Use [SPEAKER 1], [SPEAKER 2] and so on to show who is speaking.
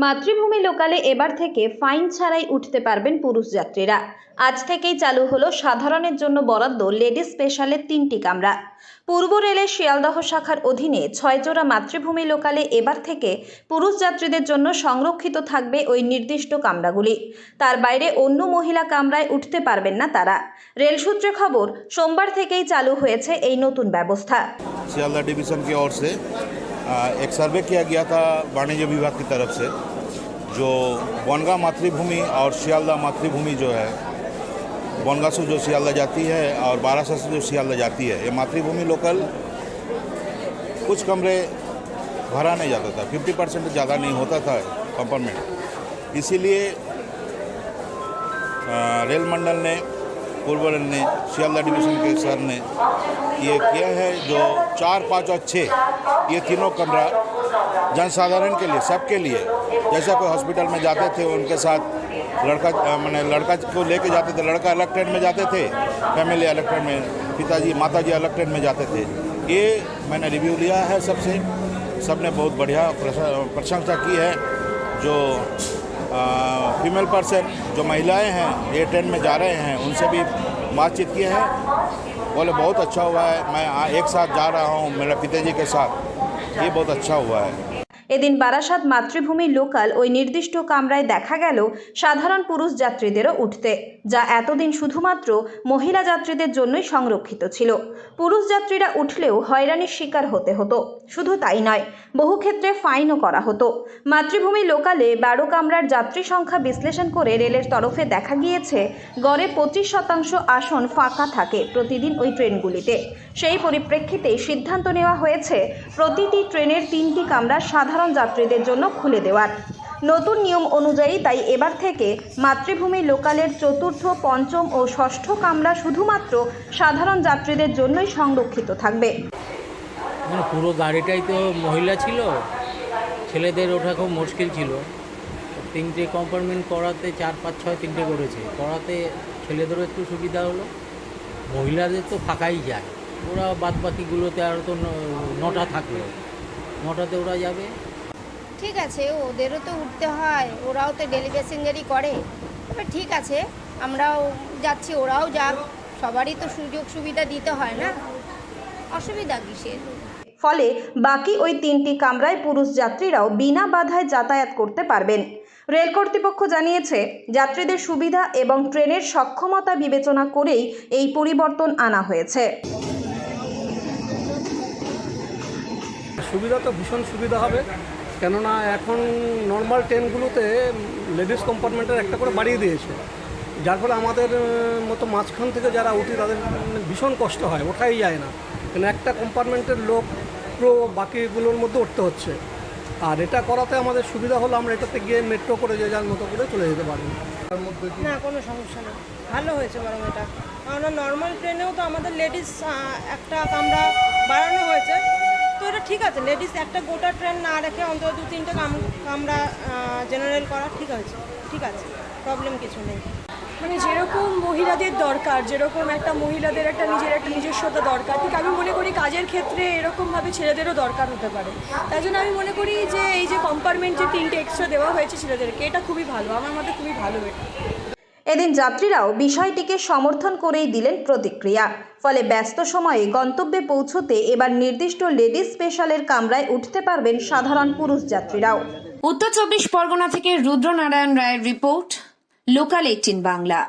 [SPEAKER 1] মাতৃভূমি লোকালে এবার থেকে ফাইন ছাড়াই উঠতে পারবেন পুরুষ যাত্রীরা আজ থেকেই চালু হলো সাধারণের জন্য বরাদ্দ লেডিস স্পেশালের তিনটি কামরা পূর্ব রেলের শিয়ালদহ শাখার অধীনে ছয়জোড়া মাতৃভূমি লোকালে এবার থেকে পুরুষ যাত্রীদের জন্য সংরক্ষিত থাকবে ওই নির্দিষ্ট কামরাগুলি তার বাইরে অন্য মহিলা কামরায় উঠতে পারবেন না তারা রেল সূত্রে খবর সোমবার থেকেই চালু হয়েছে এই নতুন ব্যবস্থা
[SPEAKER 2] सियालदा डिवीज़न की ओर से आ, एक सर्वे किया गया था वाणिज्य विभाग की तरफ से जो बनगा मातृभूमि और शियालदा मातृभूमि जो है बनगा से जो शियालदा जाती है और बारासा से जो शियालदा जाती है, ये मातृभूमि लोकल कुछ कमरे भरा नहीं जाता था 50 परसेंट ज़्यादा नहीं होता था कंपार्टमेंट इसीलिए रेल मंडल ने, पूर्व रेल ने शियालदा डिवीज़न के सर ने ये किया है जो चार, पाँच और छः ये तीनों कमरा जनसाधारण के लिए, सबके लिए जैसा कोई हॉस्पिटल में जाते थे, उनके साथ लड़का, मैंने लड़का को लेके जाते थे, लड़का अलग ट्रेन में जाते थे फैमिली अलग ट्रेन में, पिताजी, माताजी अलग ट्रेन में जाते थे। ये मैंने रिव्यू लिया है सबसे। सबने बहुत बढ़िया प्रशंसा की है। जो फीमेल पर्सन जो महिलाएँ हैं, ये ट्रेन में जा रहे हैं, उनसे भी बातचीत की है। बोले, बहुत अच्छा हुआ है, मैं एक साथ जा रहा हूँ, मेरे पिताजी के साथ। ये बहुत अच्छा हुआ है।
[SPEAKER 1] এদিন বারাসাত মাতৃভূমি লোকাল ওই নির্দিষ্ট কামরায় দেখা গেল সাধারণ পুরুষ যাত্রীদেরও উঠতে, যা এতদিন শুধুমাত্র মহিলা যাত্রীদের জন্যই সংরক্ষিত ছিল। পুরুষ যাত্রীরা উঠলেও হয়রানির শিকার হতে হতো। শুধু তাই নয়, বহু ক্ষেত্রে ফাইনও করা হতো। মাতৃভূমি লোকালে বারো কামরার যাত্রী সংখ্যা বিশ্লেষণ করে রেলের তরফে দেখা গিয়েছে, গড়ে পঁচিশ শতাংশ আসন ফাঁকা থাকে প্রতিদিন ওই ট্রেনগুলিতে। সেই পরিপ্রেক্ষিতে সিদ্ধান্ত নেওয়া হয়েছে, প্রতিটি ট্রেনের তিনটি কামরা সাধারণ যাত্রীদের জন্য খুলে দেওয়ার। নতুন নিয়ম অনুযায়ী তাই এবার থেকে মাতৃভূমি লোকালের চতুর্থ, পঞ্চম ও ষষ্ঠ কামরা শুধুমাত্র সাধারণ যাত্রীদের জন্যই সংরক্ষিত থাকবে।
[SPEAKER 3] মানে পুরো গাড়িটাই তো মহিলা ছিল, ছেলেদের ওঠা খুব মুশকিল ছিল। তিনটে কম্পার্টমেন্ট করাতে চার, পাঁচ, ছয় তিনটে করেছে। করাতে ছেলেদেরও একটু সুবিধা হলো, মহিলাদের তো ফাঁকাই যায়। ওরা বাদ বাকিগুলোতে আর তো নটা থাকল। নটাতে ওরা যাবে
[SPEAKER 4] ঠিক আছে ওদেরও তো উঠতে হয় ওরাও তো ডেলি প্যাসেঞ্জারই করে। তবে ঠিক আছে আমরাও যাচ্ছি ওরাও যাক সবারই তো সুযোগ সুবিধা দিতে হয় না। অসুবিধা কিসের?
[SPEAKER 1] ফলে বাকি ওই তিনটি কামরায় পুরুষ যাত্রীরাও বিনা বাধায় যাতায়াত করতে পারবেন। রেল কর্তৃপক্ষ জানিয়েছে যাত্রীদের সুবিধা এবং ট্রেনের সক্ষমতা বিবেচনা করেই এই পরিবর্তন আনা হয়েছে।
[SPEAKER 5] সুবিধা তো ভীষণ সুবিধা হবে। কেননা এখন নর্মাল ট্রেনগুলোতে লেডিস কম্পার্টমেন্টের একটা করে বাড়িয়ে দিয়েছে। যার ফলে আমাদের মতো মাঝখান থেকে যারা উঠি তাদের ভীষণ কষ্ট হয়, ওঠাই যায় না। কেন একটা কম্পার্টমেন্টের লোক পুরো বাকিগুলোর মধ্যে উঠতে হচ্ছে। আর এটা করাতে আমাদের সুবিধা হলো আমরা এটাতে গিয়ে মেট্রো করে যে যার মতো করে চলে যেতে পারি। তার মধ্যে
[SPEAKER 6] না, কোনো সমস্যা নেই। ভালো হয়েছে বরং এটা। কারণ নর্মাল ট্রেনেও তো আমাদের লেডিস একটা কামরা বাড়ানো হয়েছে। এটা ঠিক আছে লেডিস একটা গোটা ট্রেন না রেখে অন্তত দু তিনটে কাম- কামরা জেনারেল করা ঠিক আছে ঠিক আছে প্রবলেম কিছু নেই।
[SPEAKER 7] মানে যেরকম মহিলাদের দরকার, যেরকম একটা মহিলাদের একটা নিজের একটা নিজস্বতা দরকার, ঠিক আমি মনে করি কাজের ক্ষেত্রে এরকমভাবে ছেলেদেরও দরকার হতে পারে। তাই জন্য আমি মনে করি যে এই যে কম্পার্টমেন্ট যে তিনটে এক্সট্রা দেওয়া হয়েছে ছেলেদেরকে, এটা খুবই ভালো, আমার মতে খুবই ভালো এটা।
[SPEAKER 1] এদিন যাত্রীরাও বিষয়টিকে সমর্থন করেই দিলেন প্রতিক্রিয়া। ফলে ব্যস্ত সময়ে গন্তব্যে পৌঁছতে এবার নির্দিষ্ট লেডিস স্পেশালের কামরায় উঠতে পারবেন সাধারণ পুরুষ যাত্রীরাও।
[SPEAKER 8] উত্তর চব্বিশ পরগনা থেকে রুদ্রনারায়ণ রায়ের রিপোর্ট, লোকাল এইটিন বাংলা।